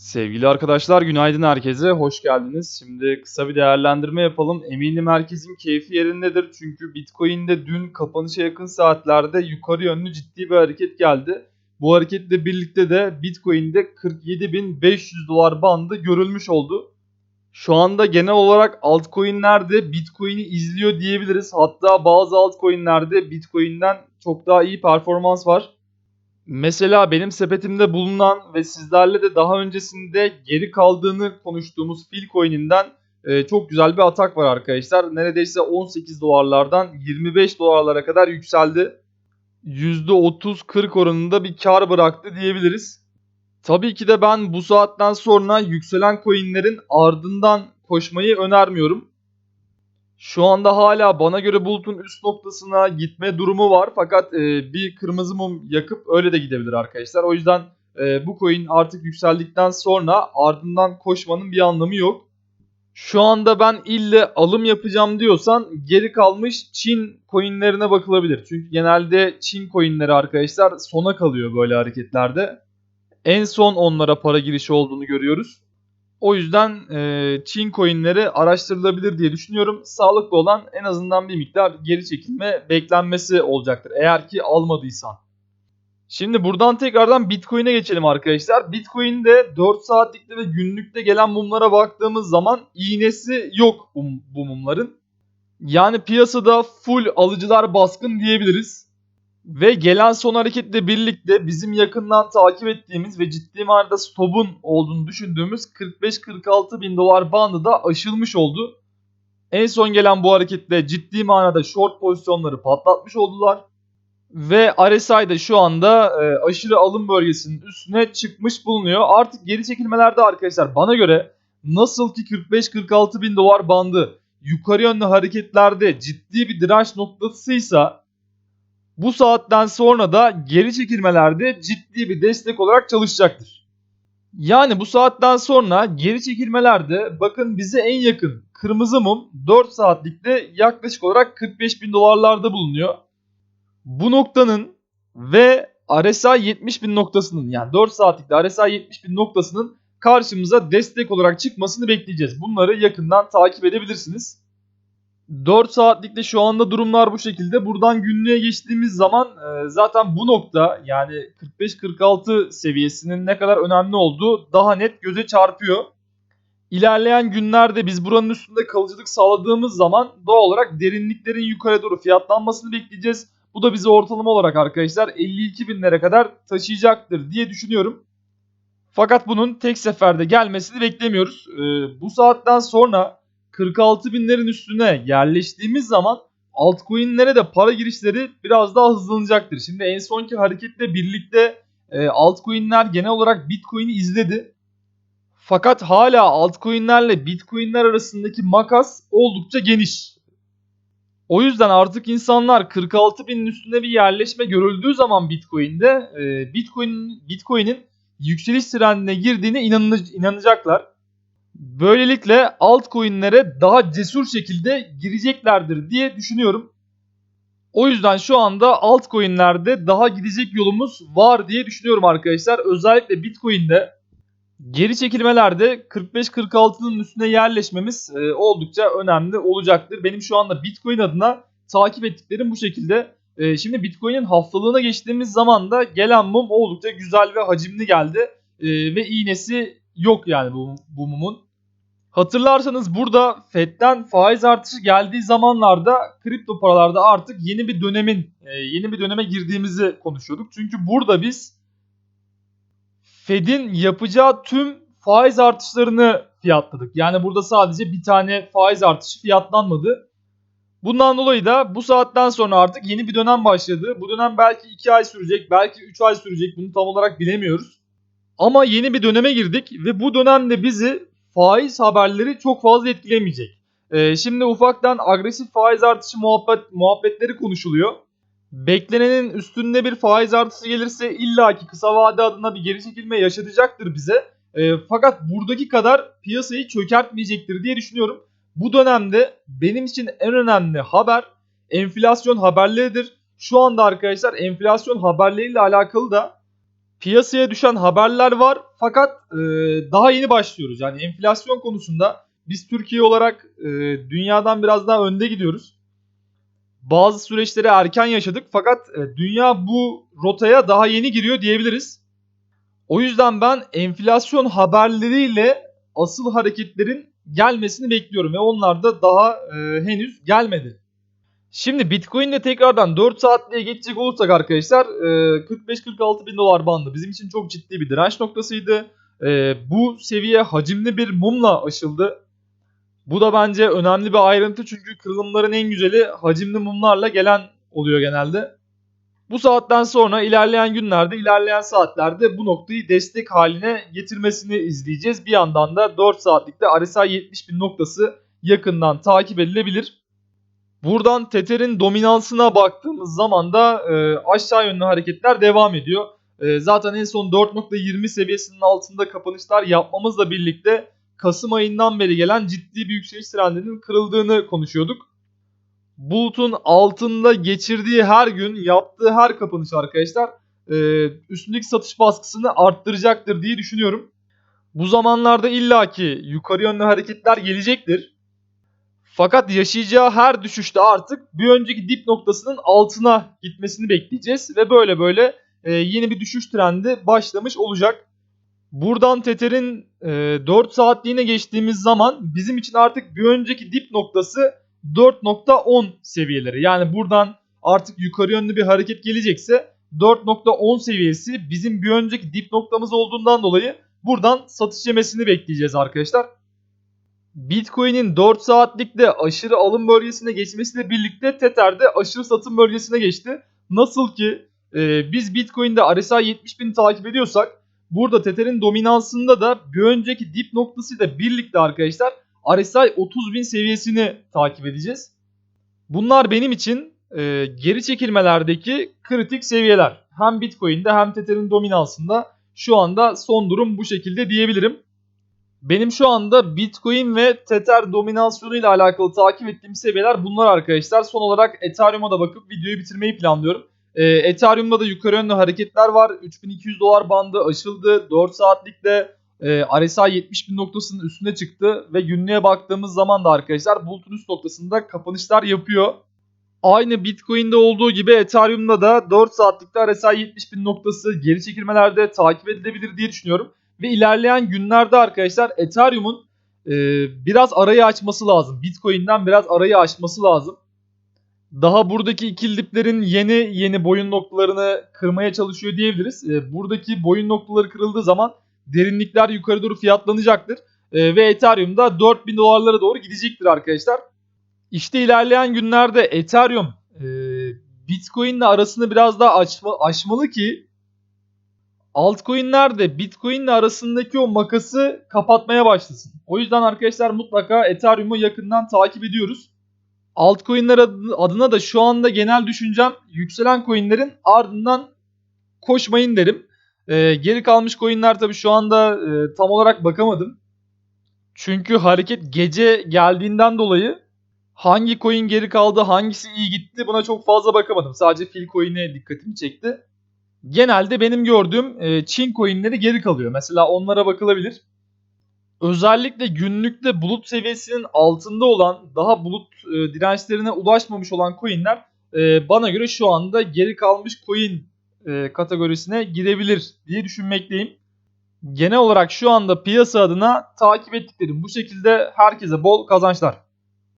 Sevgili arkadaşlar günaydın herkese, hoş geldiniz. Şimdi kısa bir değerlendirme yapalım. Eminim herkesin keyfi yerindedir. Çünkü Bitcoin'de dün kapanışa yakın saatlerde yukarı yönlü ciddi bir hareket geldi. Bu hareketle birlikte de Bitcoin'de 47.500 dolar bandı görülmüş oldu. Şu anda genel olarak altcoin'lerde Bitcoin'i izliyor diyebiliriz. Hatta bazı altcoin'lerde Bitcoin'den çok daha iyi performans var. Mesela benim sepetimde bulunan ve sizlerle de daha öncesinde geri kaldığını konuştuğumuz Philcoin'inden e, çok güzel bir atak var arkadaşlar. Neredeyse 18 dolarlardan 25 dolarlara kadar yükseldi. %30-40 oranında bir kar bıraktı diyebiliriz. Tabii ki de ben bu saatten sonra yükselen coinlerin ardından koşmayı önermiyorum. Şu anda hala bana göre bulutun üst noktasına gitme durumu var. Fakat e, bir kırmızı mum yakıp öyle de gidebilir arkadaşlar. O yüzden e, bu coin artık yükseldikten sonra ardından koşmanın bir anlamı yok. Şu anda ben ille alım yapacağım diyorsan geri kalmış Çin coinlerine bakılabilir. Çünkü genelde Çin coinleri arkadaşlar sona kalıyor böyle hareketlerde. En son onlara para girişi olduğunu görüyoruz. O yüzden e, Çin coinleri araştırılabilir diye düşünüyorum. Sağlıklı olan en azından bir miktar geri çekilme beklenmesi olacaktır. Eğer ki almadıysan. Şimdi buradan tekrardan Bitcoin'e geçelim arkadaşlar. Bitcoin'de 4 saatlikte ve günlükte gelen mumlara baktığımız zaman iğnesi yok bu, bu mumların. Yani piyasada full alıcılar baskın diyebiliriz. Ve gelen son hareketle birlikte bizim yakından takip ettiğimiz ve ciddi manada stop'un olduğunu düşündüğümüz 45-46 bin dolar bandı da aşılmış oldu. En son gelen bu hareketle ciddi manada short pozisyonları patlatmış oldular. Ve RSI de şu anda e, aşırı alım bölgesinin üstüne çıkmış bulunuyor. Artık geri çekilmelerde arkadaşlar bana göre nasıl ki 45-46 bin dolar bandı yukarı yönlü hareketlerde ciddi bir direnç noktasıysa bu saatten sonra da geri çekilmelerde ciddi bir destek olarak çalışacaktır. Yani bu saatten sonra geri çekilmelerde bakın bize en yakın kırmızı mum 4 saatlikte yaklaşık olarak 45 bin dolarlarda bulunuyor. Bu noktanın ve RSI 70 bin noktasının yani 4 saatlikte RSI 70 bin noktasının karşımıza destek olarak çıkmasını bekleyeceğiz. Bunları yakından takip edebilirsiniz. 4 saatlikte şu anda durumlar bu şekilde. Buradan günlüğe geçtiğimiz zaman e, zaten bu nokta yani 45-46 seviyesinin ne kadar önemli olduğu daha net göze çarpıyor. İlerleyen günlerde biz buranın üstünde kalıcılık sağladığımız zaman doğal olarak derinliklerin yukarı doğru fiyatlanmasını bekleyeceğiz. Bu da bizi ortalama olarak arkadaşlar 52 binlere kadar taşıyacaktır diye düşünüyorum. Fakat bunun tek seferde gelmesini beklemiyoruz. E, bu saatten sonra 46 binlerin üstüne yerleştiğimiz zaman altcoin'lere de para girişleri biraz daha hızlanacaktır. Şimdi en sonki hareketle birlikte e, altcoin'ler genel olarak Bitcoin'i izledi. Fakat hala altcoin'lerle Bitcoin'ler arasındaki makas oldukça geniş. O yüzden artık insanlar 46 binin üstünde bir yerleşme görüldüğü zaman Bitcoin'de e, Bitcoin Bitcoin'in yükseliş trendine girdiğine inanacaklar. Böylelikle altcoin'lere daha cesur şekilde gireceklerdir diye düşünüyorum. O yüzden şu anda altcoin'lerde daha gidecek yolumuz var diye düşünüyorum arkadaşlar. Özellikle Bitcoin'de geri çekilmelerde 45-46'nın üstüne yerleşmemiz e, oldukça önemli olacaktır. Benim şu anda Bitcoin adına takip ettiklerim bu şekilde. E, şimdi Bitcoin'in haftalığına geçtiğimiz zaman da gelen mum oldukça güzel ve hacimli geldi. E, ve iğnesi yok yani bu, bu mumun. Hatırlarsanız burada FED'den faiz artışı geldiği zamanlarda kripto paralarda artık yeni bir dönemin e, yeni bir döneme girdiğimizi konuşuyorduk. Çünkü burada biz Fed'in yapacağı tüm faiz artışlarını fiyatladık. Yani burada sadece bir tane faiz artışı fiyatlanmadı. Bundan dolayı da bu saatten sonra artık yeni bir dönem başladı. Bu dönem belki 2 ay sürecek, belki 3 ay sürecek. Bunu tam olarak bilemiyoruz. Ama yeni bir döneme girdik ve bu dönemde bizi faiz haberleri çok fazla etkilemeyecek. Ee, şimdi ufaktan agresif faiz artışı muhabbet, muhabbetleri konuşuluyor. Beklenenin üstünde bir faiz artışı gelirse illaki kısa vade adına bir geri çekilme yaşatacaktır bize. E, fakat buradaki kadar piyasayı çökertmeyecektir diye düşünüyorum. Bu dönemde benim için en önemli haber enflasyon haberleridir. Şu anda arkadaşlar enflasyon haberleriyle alakalı da piyasaya düşen haberler var fakat e, daha yeni başlıyoruz. Yani enflasyon konusunda biz Türkiye olarak e, dünyadan biraz daha önde gidiyoruz. Bazı süreçleri erken yaşadık fakat e, dünya bu rotaya daha yeni giriyor diyebiliriz. O yüzden ben enflasyon haberleriyle asıl hareketlerin gelmesini bekliyorum ve onlar da daha e, henüz gelmedi. Şimdi Bitcoin'de tekrardan 4 saatliğe geçecek olursak arkadaşlar e, 45-46 bin dolar bandı bizim için çok ciddi bir direnç noktasıydı. E, bu seviye hacimli bir mumla aşıldı. Bu da bence önemli bir ayrıntı çünkü kırılımların en güzeli hacimli mumlarla gelen oluyor genelde. Bu saatten sonra ilerleyen günlerde, ilerleyen saatlerde bu noktayı destek haline getirmesini izleyeceğiz. Bir yandan da 4 saatlikte RSI 70.000 noktası yakından takip edilebilir. Buradan Tether'in dominansına baktığımız zaman da e, aşağı yönlü hareketler devam ediyor. E, zaten en son 4.20 seviyesinin altında kapanışlar yapmamızla birlikte Kasım ayından beri gelen ciddi bir yükseliş trendinin kırıldığını konuşuyorduk. Bulut'un altında geçirdiği her gün yaptığı her kapanış arkadaşlar e, üstündeki satış baskısını arttıracaktır diye düşünüyorum. Bu zamanlarda illaki yukarı yönlü hareketler gelecektir. Fakat yaşayacağı her düşüşte artık bir önceki dip noktasının altına gitmesini bekleyeceğiz. Ve böyle böyle e, yeni bir düşüş trendi başlamış olacak. Buradan Tether'in e, 4 saatliğine geçtiğimiz zaman bizim için artık bir önceki dip noktası 4.10 seviyeleri. Yani buradan artık yukarı yönlü bir hareket gelecekse 4.10 seviyesi bizim bir önceki dip noktamız olduğundan dolayı buradan satış yemesini bekleyeceğiz arkadaşlar. Bitcoin'in 4 saatlikte aşırı alım bölgesine geçmesiyle birlikte Tether'de aşırı satım bölgesine geçti. Nasıl ki e, biz Bitcoin'de RSI 70.000 takip ediyorsak burada Tether'in dominansında da bir önceki dip noktasıyla birlikte arkadaşlar RSI 30.000 seviyesini takip edeceğiz. Bunlar benim için e, geri çekilmelerdeki kritik seviyeler. Hem Bitcoin'de hem Tether'in dominansında şu anda son durum bu şekilde diyebilirim. Benim şu anda Bitcoin ve Tether dominasyonu ile alakalı takip ettiğim seviyeler bunlar arkadaşlar. Son olarak Ethereum'a da bakıp videoyu bitirmeyi planlıyorum. Ee, Ethereum'da da yukarı yönlü hareketler var. 3200 dolar bandı aşıldı. 4 saatlikte e, RSI 70.000 noktasının üstüne çıktı. Ve günlüğe baktığımız zaman da arkadaşlar bulutun üst noktasında kapanışlar yapıyor. Aynı Bitcoin'de olduğu gibi Ethereum'da da 4 saatlikte RSI 70.000 noktası geri çekilmelerde takip edilebilir diye düşünüyorum. Ve ilerleyen günlerde arkadaşlar Ethereum'un e, biraz arayı açması lazım. Bitcoin'den biraz arayı açması lazım. Daha buradaki ikili diplerin yeni yeni boyun noktalarını kırmaya çalışıyor diyebiliriz. E, buradaki boyun noktaları kırıldığı zaman derinlikler yukarı doğru fiyatlanacaktır. E, ve Ethereum'da 4000 dolarlara doğru gidecektir arkadaşlar. İşte ilerleyen günlerde Ethereum e, Bitcoin'le arasını biraz daha açma, aşmalı ki altcoin'ler de Bitcoin'le arasındaki o makası kapatmaya başlasın. O yüzden arkadaşlar mutlaka Ethereum'u yakından takip ediyoruz. Altcoin'ler adına da şu anda genel düşüncem yükselen coin'lerin ardından koşmayın derim. Ee, geri kalmış coin'ler tabii şu anda e, tam olarak bakamadım. Çünkü hareket gece geldiğinden dolayı hangi coin geri kaldı, hangisi iyi gitti buna çok fazla bakamadım. Sadece fil coin'e dikkatimi çekti genelde benim gördüğüm e, Çin coinleri geri kalıyor. Mesela onlara bakılabilir. Özellikle günlükte bulut seviyesinin altında olan daha bulut e, dirençlerine ulaşmamış olan coinler e, bana göre şu anda geri kalmış coin e, kategorisine girebilir diye düşünmekteyim. Genel olarak şu anda piyasa adına takip ettiklerim bu şekilde herkese bol kazançlar.